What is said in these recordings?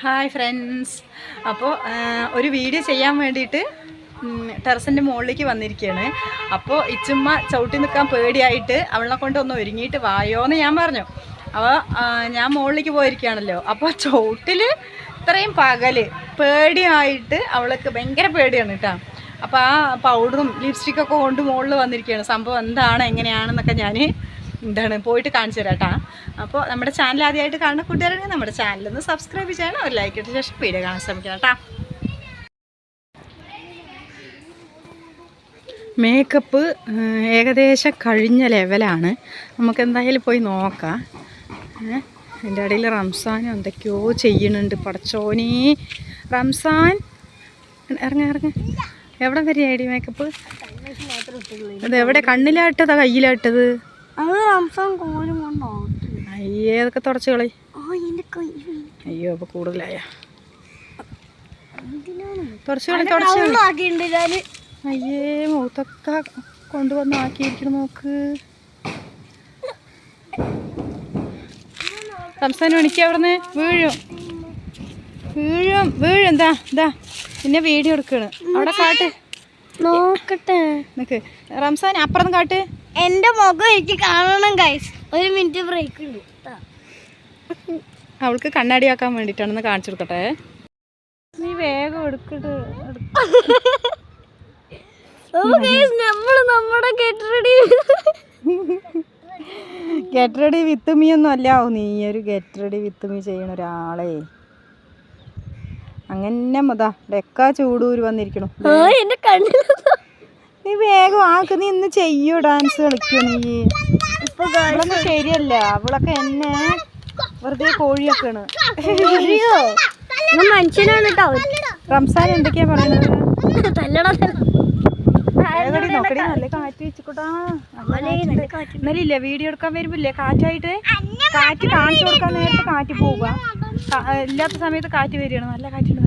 Hi friends അപ്പോൾ ഒരു video ചെയ്യാൻ വേണ്ടിയിട്ട് ടെറസിന്റെ മുകളിലേക്ക് വന്നിരിക്കുകയാണ് അപ്പോൾ ഇച്ചുമ്മ ചവിട്ടി നിൽക്കാൻ പേടിയായിട്ട് അവളെ കൊണ്ട് ഒന്ന് ഒരുങ്ങിയിട്ട് വായോ എന്ന് ഞാൻ പറഞ്ഞു. അപ്പോൾ ഞാൻ മുകളിലേക്ക് പോയിരിക്കുകയാണല്ലോ. അപ്പോൾ ചവിട്ടിൽ ഇത്രയും പകൽ പേടിയായിട്ട് അവൾക്ക് ഭയങ്കര പേടിയാണ് കേട്ടോ. അപ്പോൾ ആ പൗഡറും ലിപ്സ്റ്റിക്കൊക്കെ കൊണ്ട് മുകളിൽ വന്നിരിക്കുകയാണ്. സംഭവം എന്താണ് എങ്ങനെയാണെന്നൊക്കെ ഞാൻ എന്താണ് പോയിട്ട് കാണിച്ചു തരാം കേട്ടോ. അപ്പോൾ നമ്മുടെ ചാനൽ ആദ്യമായിട്ട് കാണുന്ന കൂട്ടുകാരാണെങ്കിൽ നമ്മുടെ ചാനൽ ഒന്ന് സബ്സ്ക്രൈബ് ചെയ്യണം ഒരു ലൈക്ക് ഇട്ട ശേഷം വീഡിയോ കാണാൻ ശ്രമിക്കണം കേട്ടോ. മേക്കപ്പ് ഏകദേശം കഴിഞ്ഞ ലെവലാണ് നമുക്ക് എന്തായാലും പോയി നോക്കാം. എന്റെ ഇടയിൽ റംസാനും എന്തൊക്കെയോ ചെയ്യുന്നുണ്ട്. പടച്ചോനെ. റംസാൻ. ഇറങ്ങ ഇറങ്ങ. എവിടെ വരെയാടി മേക്കപ്പ് അതെവിടെ? കണ്ണിലാട്ടതാ കയ്യിലാട്ടത്? അത് റംസാൻ കോലും കൊണ്ടോ അയ്യേ അതൊക്കെ തുടച്ച് കളി. അയ്യോ അപ്പൊ കൂടുതലായ. തുടച്ച് കളി തുടച്ച് കളി. ആക്കിയിട്ടുണ്ട് അയ്യേ മുഖത്തൊക്കെ കൊണ്ടുവന്ന് ആക്കിയിരിക്കണം നോക്ക് സംസ്ഥാനം എനിക്ക് അവിടുന്ന്. വീഴും. വീഴും വീഴും. എന്താ എന്താ പിന്നെ വീഡിയോ എടുക്കണ്. അവിടെ കാട്ട്. നോക്കട്ടെ. നിക്ക്. റംസാൻ അപ്പുറം കാട്ട്. എന്റെ മുഖം എനിക്ക് കാണണം ഗൈസ് ഒരു മിനിറ്റ് ബ്രേക്ക് ഉണ്ട് അവൾക്ക് കണ്ണാടിയാക്കാൻ വേണ്ടിയിട്ടാണെന്ന് കാണിച്ചു കൊടുക്കട്ടെ. നീ വേഗം എടുക്കട്ട്. നമ്മൾ നമ്മുടെ get ready get ready with me ഒന്നും അല്ല നീ ഒരു ഗെറ്റ് റെഡി വിത്ത് മീ ചെയ്യണ ഒരാളെ. അങ്ങനെ മതാ ഡെക്ക ചൂടൂര് വന്നിരിക്കണു. നീ വേഗം ആക്ക് നീ ഇന്ന് ചെയ്യോ ഡാൻസ് കളിക്കോ നീ. ഇപ്പൊ അവളൊന്നും ശരിയല്ല. അവളൊക്കെ എന്നെ വെറുതെ കോഴിയൊക്കെയാണ് മനുഷ്യനാണ് കേട്ടോ റംസാൻ എന്തൊക്കെയാ പറയുന്നത്? ഇന്നലെ ഇല്ല വീഡിയോ എടുക്കാൻ വരുമ്പില്ലേ കാറ്റായിട്ട് കാറ്റ് കാണിച്ചു കൊടുക്കാൻ നേരത്തെ കാറ്റ് പോവുക. ഇല്ലാത്ത സമയത്ത് കാറ്റ് വരികയാണ്. നല്ല കാറ്റുണ്ട്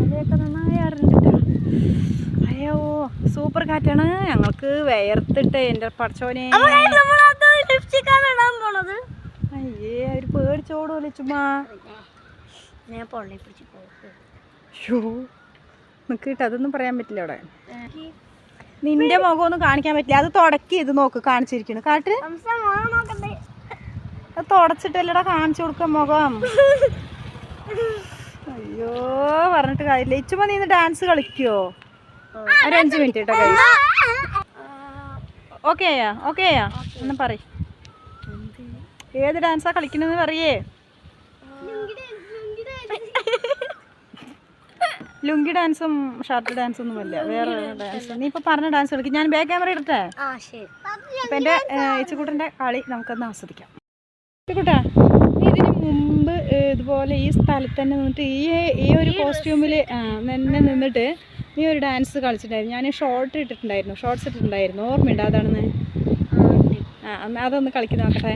മഴയൊക്കെ നന്നായി അറിഞ്ഞിട്ടാ. അയ്യോ സൂപ്പർ കാറ്റാണ്. ഞങ്ങൾക്ക് വേർത്തിട്ട് എന്റെ പോണത്? അയ്യേ അവർ പേടിച്ചോടുമല്ലോ ചുമ്മാ. ഞാൻ പൊള്ളി പിടിച്ച് ഷോ നിൽക്കിട്ട് അതൊന്നും പറയാൻ പറ്റില്ല അവിടെ. നിന്റെ മുഖം ഒന്നും കാണിക്കാൻ പറ്റില്ല. അത് തുടക്കി ഇത് നോക്ക് കാണിച്ചിരിക്കുന്നു കാട്ട്. തുടച്ചിട്ടല്ലടാ കാണിച്ചു കൊടുക്കാൻ മുഖം. അയ്യോ പറഞ്ഞിട്ട് കാര്യമില്ല. ഇച്ചുമ്പോ നീ ഡാൻസ് കളിക്കോ? ഒരു അഞ്ച് മിനിറ്റ് കേട്ടോ ഓക്കെ ആയാ ഓക്കെ ആയാ ഒന്ന് പറ ഏത് ഡാൻസാ കളിക്കണെന്ന് പറയേ. ലുങ്കി ഡാൻസും ഷർട്ട് ഡാൻസും ഒന്നും അല്ല. വേറെ ഡാൻസ് നീ ഇപ്പൊ പറഞ്ഞ ഡാൻസ് കളിക്കും. ഞാൻ ബാക്ക് ക്യാമറ ഇടട്ടെ? അപ്പൊ എന്റെ ഏച്ചുകൂട്ടന്റെ കളി നമുക്കൊന്ന് ആസ്വദിക്കാം. നീ ഇതിന് മുമ്പ് ഇതുപോലെ ഈ സ്ഥലത്ത് തന്നെ നിന്നിട്ട് ഈ ഈ ഒരു കോസ്റ്റ്യൂമിൽ തന്നെ നിന്നിട്ട് നീ ഒരു ഡാൻസ് കളിച്ചിട്ടുണ്ടായിരുന്നു. ഞാൻ ഷോർട്ട് ഇട്ടിട്ടുണ്ടായിരുന്നു. ഷോർട്ട്സ് ഇട്ടിട്ടുണ്ടായിരുന്നു. ഓർമ്മയുണ്ട് അതാണെന്ന്? ആ അതൊന്ന് കളിക്കി നോക്കട്ടെ.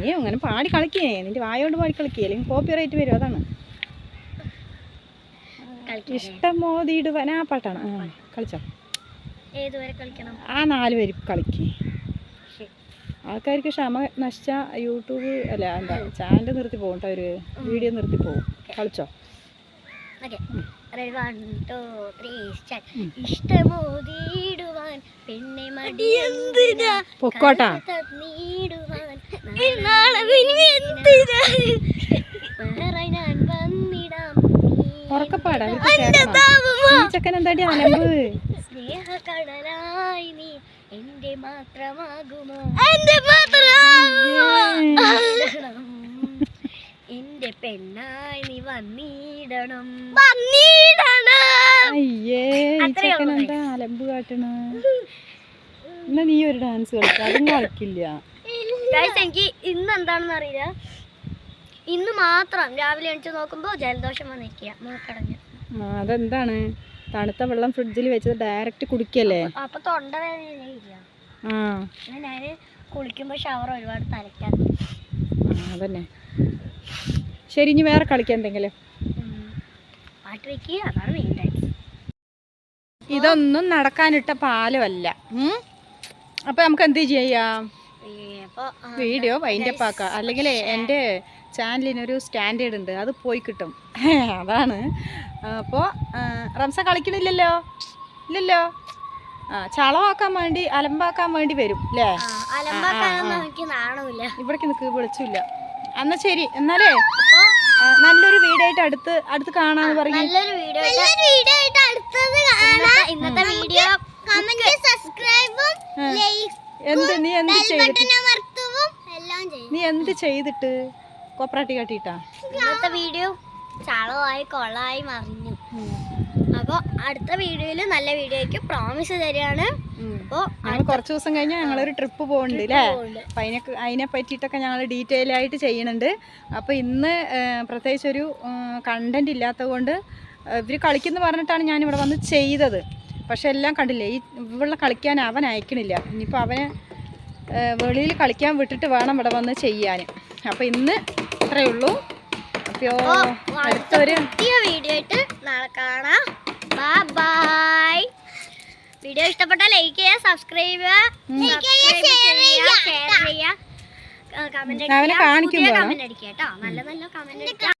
നീ അങ്ങനെ പാടി കളിക്കേ. നിന്റെ വായോണ്ട് പാടി കളിക്കേ. അല്ലെങ്കിൽ കോപ്പി റൈറ്റ് വരും. അതാണ്. ഇഷ്ടം മോദിയിടുവാൻ ആ പാട്ടാണ്. ആ കളിച്ചോ. ആ നാല് പേര് കളിക്കേ. ആൾക്കാർക്ക് ക്ഷമ നശിച്ച യൂട്യൂബ് അല്ല എന്താ ചാനൽ നിർത്തി പോകും കേട്ടോ ഒരു വീഡിയോ നിർത്തി പോകും കളിച്ചോ? പൊക്കോട്ടാ. വൺ ടു ഉറക്കപ്പാടാ അവർക്ക് കേൾക്കണം ഈ ചെക്കൻ എന്താടി അലമ്പ്? സ്നേഹ കടലായി നീ എന്റെ മാത്രമാകുമോ? എന്റെ മാത്രമാകുമോ? എന്റെ പെണ്ണായി നീ വന്നിടണം. വന്നിടണം. അയ്യേ ഈ ചെക്കൻ എന്താ അലമ്പ് കാട്ടണ? എന്നാ നീ ഒരു ഡാൻസ് കളിക്ക അതും കളിക്കില്ല. എനിക്ക് ഇന്ന് എന്താണെന്ന് അറിയില്ല. ഇന്ന് മാത്രം രാവിലെ എണീച്ച് നോക്കുമ്പോൾ ജലദോഷം വന്നിരിക്കുക മൂക്കടഞ്ഞ്. ആ അതെന്താണ്? തണുത്ത വെള്ളം ഫ്രിഡ്ജിൽ വെച്ചത് ഡയറക്റ്റ് കുടിക്കല്ലേ? അപ്പൊ തൊണ്ട വേദനയില്ല ആ. ഞാൻ കുളിക്കുമ്പോൾ ഷവർ ഒരുപാട് അതന്നെ. ശരി ഇനി വേറെ കളിക്കാൻ എന്തെങ്കിലും? പാട്ട് വെക്കുക അതാണ് മെയിൻ ഇതൊന്നും നടക്കാനിട്ട പാലമല്ല അപ്പൊ നമുക്ക് എന്ത് ചെയ്യാം? വീഡിയോ വൈൻഡപ്പാക്കാം അല്ലെങ്കിൽ എന്റെ ചാനലിനൊരു സ്റ്റാൻഡേർഡ് ഉണ്ട്. അത് പോയി കിട്ടും. അതാണ്. അപ്പോൾ റംസ കളിക്കണില്ലല്ലോ? ഇല്ലല്ലോ? ആ ചളവാക്കാൻ വേണ്ടി അലമ്പാക്കാൻ വേണ്ടി വരും അല്ലേ ഇവിടേക്ക് നിൽക്ക് വിളിച്ചില്ല. എന്നാ ശരി എന്നാലേ നല്ലൊരു വീഡിയോ ആയിട്ട് അടുത്ത് അടുത്ത് കാണാന്ന് കാണാം. ഇന്നത്തെ വീഡിയോ സബ്സ്ക്രൈബും സബ്സ്ക്രൈബും എന്ത് നീ എന്ത് ചെയ്തിട്ട് നീ എന്ത് ചെയ്തിട്ട്? കോപ്പറാട്ടി കാട്ടിട്ടാ ഇന്നത്തെ വീഡിയോ ചളമായി കൊളായി മറിഞ്ഞു. അപ്പോൾ അടുത്ത വീഡിയോയിൽ നല്ല വീഡിയോയ്ക്ക് പ്രോമിസ് തരികയാണ്. അപ്പോൾ ഞങ്ങൾ കുറച്ച് ദിവസം കഴിഞ്ഞാൽ ഞങ്ങളൊരു ട്രിപ്പ് പോകുന്നുണ്ട് അല്ലേ അപ്പം അതിനെ അതിനെ പറ്റിയിട്ടൊക്കെ ഞങ്ങൾ ഡീറ്റെയിൽ ആയിട്ട് ചെയ്യുന്നുണ്ട് അപ്പോൾ ഇന്ന് പ്രത്യേകിച്ച് ഒരു കണ്ടന്റ് ഇല്ലാത്തത് കൊണ്ട് ഇവർ കളിക്കുന്നു പറഞ്ഞിട്ടാണ് ഞാൻ ഇവിടെ വന്ന് ചെയ്തത്. പക്ഷെ എല്ലാം കണ്ടില്ലേ ഈ ഇവിടെ കളിക്കാൻ അവൻ അയക്കണില്ല. ഇനിയിപ്പോൾ അവനെ വെളിയിൽ കളിക്കാൻ വിട്ടിട്ട് വേണം ഇവിടെ വന്ന് ചെയ്യാൻ. അപ്പോൾ ഇന്ന് ഇത്രയേ ഉള്ളൂ. അപ്പോൾ അടുത്തൊരു പുതിയ വീഡിയോ ആയിട്ട് നാളെ കാണാം. ബൈ വീഡിയോ ഇഷ്ടപ്പെട്ടാൽ ലൈക്ക് ചെയ്യുക സബ്സ്ക്രൈബ് ചെയ്യുക ഷെയർ ചെയ്യുക കമന്റ് അവനെ കാണിക്കും കമന്റ് അടിക്കുക കേട്ടോ. നല്ല നല്ല കമന്റ് അടിക്കുക.